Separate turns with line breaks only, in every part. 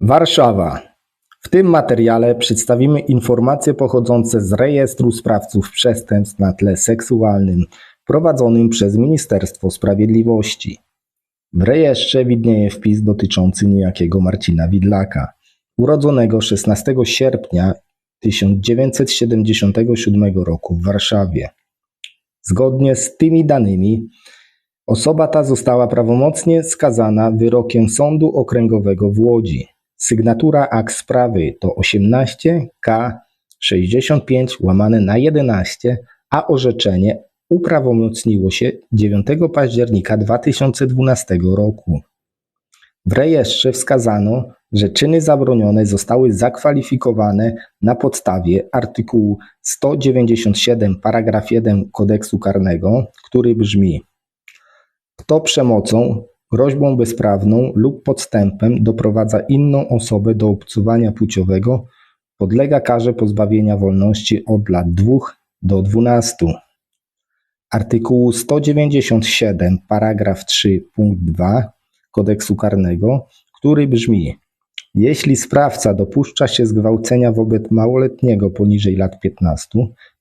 Warszawa. W tym materiale przedstawimy informacje pochodzące z rejestru sprawców przestępstw na tle seksualnym prowadzonym przez Ministerstwo Sprawiedliwości. W rejestrze widnieje wpis dotyczący niejakiego Marcina Widlaka, urodzonego 16 sierpnia 1977 roku w Warszawie. Zgodnie z tymi danymi Osoba ta została prawomocnie skazana wyrokiem Sądu Okręgowego w Łodzi. Sygnatura akt sprawy to 18 K 65 łamane na 11, a orzeczenie uprawomocniło się 9 października 2012 roku. W rejestrze wskazano, że czyny zabronione zostały zakwalifikowane na podstawie artykułu 197 paragraf 1 kodeksu karnego, który brzmi kto przemocą, groźbą bezprawną lub podstępem doprowadza inną osobę do obcuwania płciowego, podlega karze pozbawienia wolności od lat 2 do 12. Artykułu 197 paragraf 3 punkt 2 kodeksu karnego, który brzmi jeśli sprawca dopuszcza się zgwałcenia wobec małoletniego poniżej lat 15,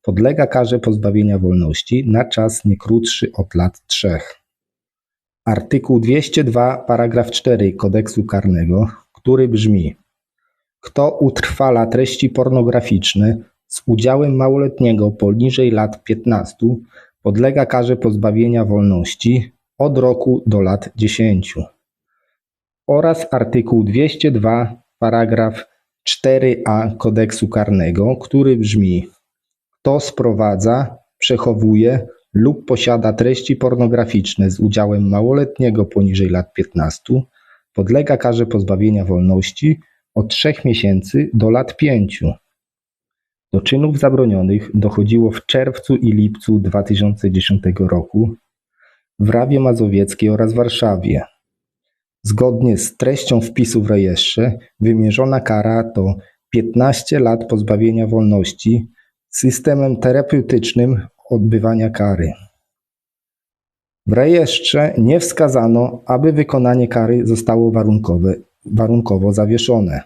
podlega karze pozbawienia wolności na czas nie krótszy od lat 3. Artykuł 202 paragraf 4 kodeksu karnego, który brzmi Kto utrwala treści pornograficzne z udziałem małoletniego poniżej lat 15 podlega karze pozbawienia wolności od roku do lat 10 oraz artykuł 202 paragraf 4a kodeksu karnego, który brzmi Kto sprowadza, przechowuje lub posiada treści pornograficzne z udziałem małoletniego poniżej lat 15, podlega karze pozbawienia wolności od 3 miesięcy do lat 5. Do czynów zabronionych dochodziło w czerwcu i lipcu 2010 roku w Rawie Mazowieckiej oraz Warszawie. Zgodnie z treścią wpisu w rejestrze wymierzona kara to 15 lat pozbawienia wolności systemem terapeutycznym odbywania kary. W rejestrze nie wskazano, aby wykonanie kary zostało warunkowe, warunkowo zawieszone.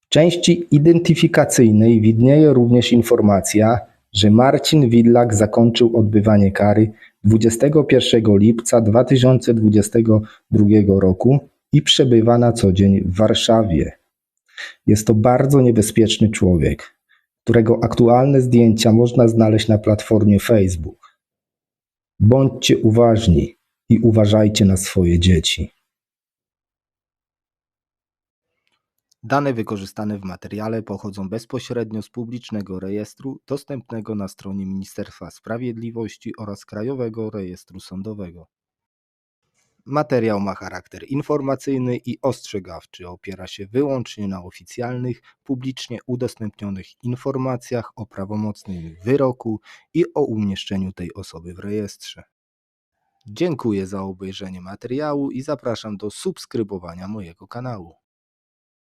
W części identyfikacyjnej widnieje również informacja, że Marcin Widlak zakończył odbywanie kary 21 lipca 2022 roku i przebywa na co dzień w Warszawie. Jest to bardzo niebezpieczny człowiek którego aktualne zdjęcia można znaleźć na platformie Facebook. Bądźcie uważni i uważajcie na swoje dzieci. Dane wykorzystane w materiale pochodzą bezpośrednio z publicznego rejestru dostępnego na stronie Ministerstwa Sprawiedliwości oraz Krajowego Rejestru Sądowego. Materiał ma charakter informacyjny i ostrzegawczy, opiera się wyłącznie na oficjalnych, publicznie udostępnionych informacjach o prawomocnym wyroku i o umieszczeniu tej osoby w rejestrze. Dziękuję za obejrzenie materiału i zapraszam do subskrybowania mojego kanału.